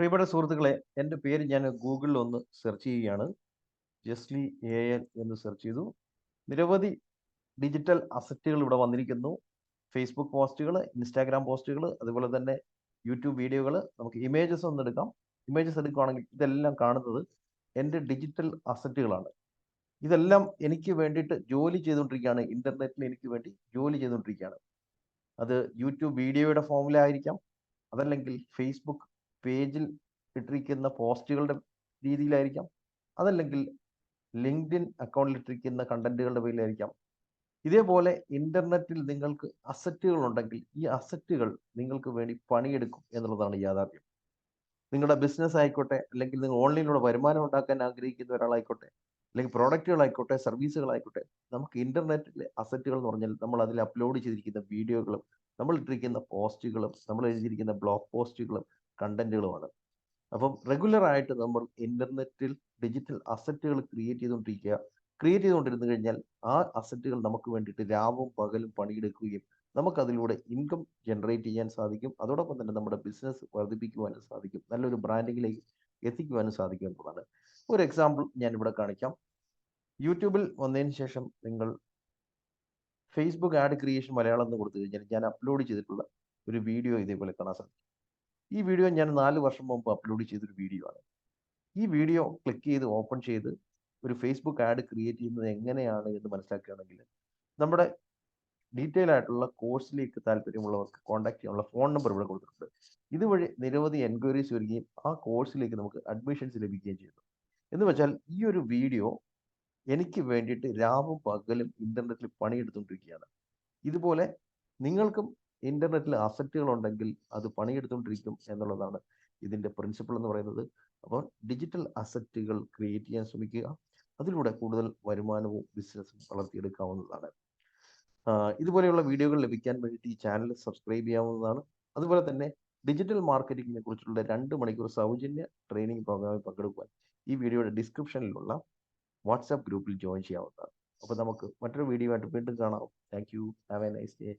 പ്രിയപ്പെട്ട സുഹൃത്തുക്കളെ എന്റെ പേര് ഞാൻ ഗൂഗിളിൽ ഒന്ന് സെർച്ച് ചെയ്യുകയാണ്. ജസ്ലി എ എൽ എന്ന് സെർച്ച് ചെയ്തു. നിരവധി ഡിജിറ്റൽ അസറ്റുകൾ ഇവിടെ വന്നിരിക്കുന്നു. ഫേസ്ബുക്ക് പോസ്റ്റുകൾ ഇൻസ്റ്റാഗ്രാം പോസ്റ്റുകൾ അതുപോലെ തന്നെ യൂട്യൂബ് വീഡിയോകൾ. നമുക്ക് ഇമേജസ് ഒന്ന് എടുക്കാം. ഇമേജസ് എടുക്കുകയാണെങ്കിൽ ഇതെല്ലാം കാണുന്നത് എന്റെ ഡിജിറ്റൽ അസറ്റുകളാണ്. ഇതെല്ലാം എനിക്ക് വേണ്ടിയിട്ട് ജോലി ചെയ്തുകൊണ്ടിരിക്കുകയാണ്. ഇന്റർനെറ്റിൽ എനിക്ക് വേണ്ടി ജോലി ചെയ്തുകൊണ്ടിരിക്കുകയാണ്. അത് യൂട്യൂബ് വീഡിയോയുടെ ഫോമിലായിരിക്കാം. അതല്ലെങ്കിൽ ഫേസ്ബുക്ക് പേജിൽ ഇട്ടിരിക്കുന്ന പോസ്റ്റുകളുടെ രീതിയിലായിരിക്കാം. അതല്ലെങ്കിൽ ലിങ്ക്ഡിൻ അക്കൗണ്ടിൽ ഇട്ടിരിക്കുന്ന കണ്ടന്റുകളുടെ പേരിലായിരിക്കാം. ഇതേപോലെ ഇന്റർനെറ്റിൽ നിങ്ങൾക്ക് അസറ്റുകൾ ഉണ്ടെങ്കിൽ ഈ അസറ്റുകൾ നിങ്ങൾക്ക് വേണ്ടി പണിയെടുക്കും എന്നുള്ളതാണ് യാഥാർത്ഥ്യം. നിങ്ങളുടെ ബിസിനസ് ആയിക്കോട്ടെ അല്ലെങ്കിൽ നിങ്ങൾ ഓൺലൈനിലൂടെ വരുമാനം ഉണ്ടാക്കാൻ ആഗ്രഹിക്കുന്ന ഒരാളായിക്കോട്ടെ അല്ലെങ്കിൽ പ്രോഡക്റ്റുകളായിക്കോട്ടെ സർവീസുകളായിക്കോട്ടെ നമുക്ക് ഇന്റർനെറ്റിലെ അസറ്റുകൾ എന്ന് പറഞ്ഞാൽ നമ്മൾ അതിൽ അപ്ലോഡ് ചെയ്തിരിക്കുന്ന വീഡിയോകളും നമ്മൾ ഇട്ടിരിക്കുന്ന പോസ്റ്റുകളും നമ്മൾ എഴുതിയിരിക്കുന്ന ബ്ലോഗ് പോസ്റ്റുകളും കണ്ടന്റുകളുമാണ് അപ്പം റെഗുലർ ആയിട്ട് നമ്മൾ ഇന്റർനെറ്റിൽ ഡിജിറ്റൽ അസറ്റുകൾ ക്രിയേറ്റ് ചെയ്തുകൊണ്ടിരിക്കുക. ക്രിയേറ്റ് ചെയ്തുകൊണ്ടിരുന്നു കഴിഞ്ഞാൽ ആ അസറ്റുകൾ നമുക്ക് വേണ്ടിയിട്ട് രാവും പകലും പണിയെടുക്കുകയും നമുക്കതിലൂടെ ഇൻകം ജനറേറ്റ് ചെയ്യാൻ സാധിക്കും. അതോടൊപ്പം തന്നെ നമ്മുടെ ബിസിനസ് വർദ്ധിപ്പിക്കുവാനും സാധിക്കും. നല്ലൊരു ബ്രാൻഡിങ്ങിലേക്ക് എത്തിക്കുവാനും സാധിക്കും എന്നുള്ളതാണ് ഒരു എക്സാമ്പിൾ ഞാൻ ഇവിടെ കാണിക്കാം. യൂട്യൂബിൽ വന്നതിന് ശേഷം നിങ്ങൾ ഫേസ്ബുക്ക് ആഡ് ക്രിയേഷൻ മലയാളം എന്ന് കൊടുത്തു കഴിഞ്ഞാൽ ഞാൻ അപ്ലോഡ് ചെയ്തിട്ടുള്ള ഒരു വീഡിയോ ഇതേപോലെ കാണാൻ സാധിക്കും. ഈ വീഡിയോ ഞാൻ നാല് വർഷം മുമ്പ് അപ്ലോഡ് ചെയ്തൊരു വീഡിയോ ആണ്. ഈ വീഡിയോ ക്ലിക്ക് ചെയ്ത് ഓപ്പൺ ചെയ്ത് ഒരു ഫേസ്ബുക്ക് ആഡ് ക്രിയേറ്റ് ചെയ്യുന്നത് എങ്ങനെയാണ് എന്ന് മനസ്സിലാക്കുകയാണെങ്കിൽ നമ്മുടെ ഡീറ്റെയിൽ ആയിട്ടുള്ള കോഴ്സിലേക്ക് താല്പര്യമുള്ളവർക്ക് കോൺടാക്ട് ചെയ്യാനുള്ള ഫോൺ നമ്പർ ഇവിടെ കൊടുത്തിട്ടുണ്ട്. ഇതുവഴി നിരവധി എൻക്വയറീസ് വരികയും ആ കോഴ്സിലേക്ക് നമുക്ക് അഡ്മിഷൻസ് ലഭിക്കുകയും ചെയ്യുന്നു. എന്ന് വെച്ചാൽ ഈ ഒരു വീഡിയോ എനിക്ക് വേണ്ടിയിട്ട് രാവും പകലും ഇന്റർനെറ്റിൽ പണിയെടുത്തുകൊണ്ടിരിക്കുകയാണ്. ഇതുപോലെ നിങ്ങൾക്കും ഇന്റർനെറ്റിൽ അസറ്റുകൾ ഉണ്ടെങ്കിൽ അത് പണിയെടുത്തുകൊണ്ടിരിക്കും എന്നുള്ളതാണ് ഇതിന്റെ പ്രിൻസിപ്പിൾ എന്ന് പറയുന്നത്. അപ്പോൾ ഡിജിറ്റൽ അസറ്റുകൾ ക്രിയേറ്റ് ചെയ്യാൻ ശ്രമിക്കുക. അതിലൂടെ കൂടുതൽ വരുമാനവും ബിസിനസ്സും വളർത്തിയെടുക്കാവുന്നതാണ്. ഇതുപോലെയുള്ള വീഡിയോകൾ ലഭിക്കാൻ വേണ്ടിയിട്ട് ഈ ചാനൽ സബ്സ്ക്രൈബ് ചെയ്യാവുന്നതാണ്. അതുപോലെ തന്നെ ഡിജിറ്റൽ മാർക്കറ്റിങ്ങിനെ കുറിച്ചുള്ള രണ്ട് മണിക്കൂർ സൗജന്യ ട്രെയിനിങ് പ്രോഗ്രാമിൽ പങ്കെടുക്കുവാൻ ഈ വീഡിയോയുടെ ഡിസ്ക്രിപ്ഷനിലുള്ള വാട്സാപ്പ് ഗ്രൂപ്പിൽ ജോയിൻ ചെയ്യാവുന്നതാണ്. അപ്പോൾ നമുക്ക് മറ്റൊരു വീഡിയോ ആയിട്ട് വീണ്ടും കാണാം. Thank you. Have a nice day.